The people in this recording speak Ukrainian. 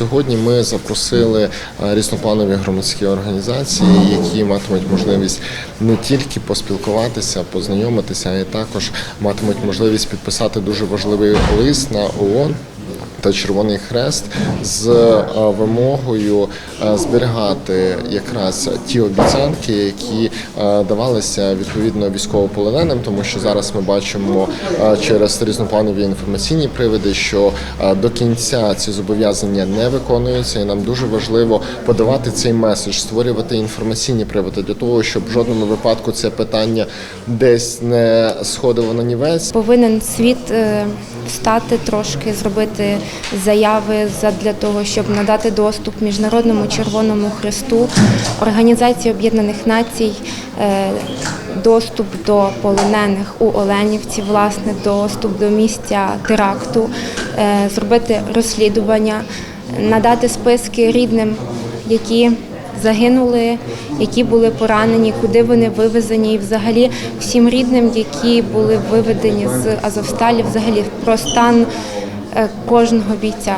Сьогодні ми запросили е, різнопланові громадські організації, які матимуть можливість не тільки поспілкуватися, познайомитися, а й також матимуть можливість підписати дуже важливий лист на ООН та Червоний Хрест з е, вимогою е, зберігати якраз ті обіцянки, які е, давалися відповідно військовополоненим, тому що зараз ми бачимо через різнопланові інформаційні приводи, що до кінця ці зобов'язання не виконуються, і нам дуже важливо подавати цей меседж, створювати інформаційні приводи для того, щоб в жодному випадку це питання десь не сходило на нівець. Повинен світ встати трошки, зробити заяви для того, щоб надати доступ Міжнародному Червоному Хресту, Організації Об'єднаних Націй, е, доступ до полонених у Оленівці, власне, доступ до місця теракту, е, зробити розслідування, надати списки рідним, які загинули, які були поранені, куди вони вивезені, і взагалі всім рідним, які були виведені з Азовсталі, взагалі про стан е, кожного бійця,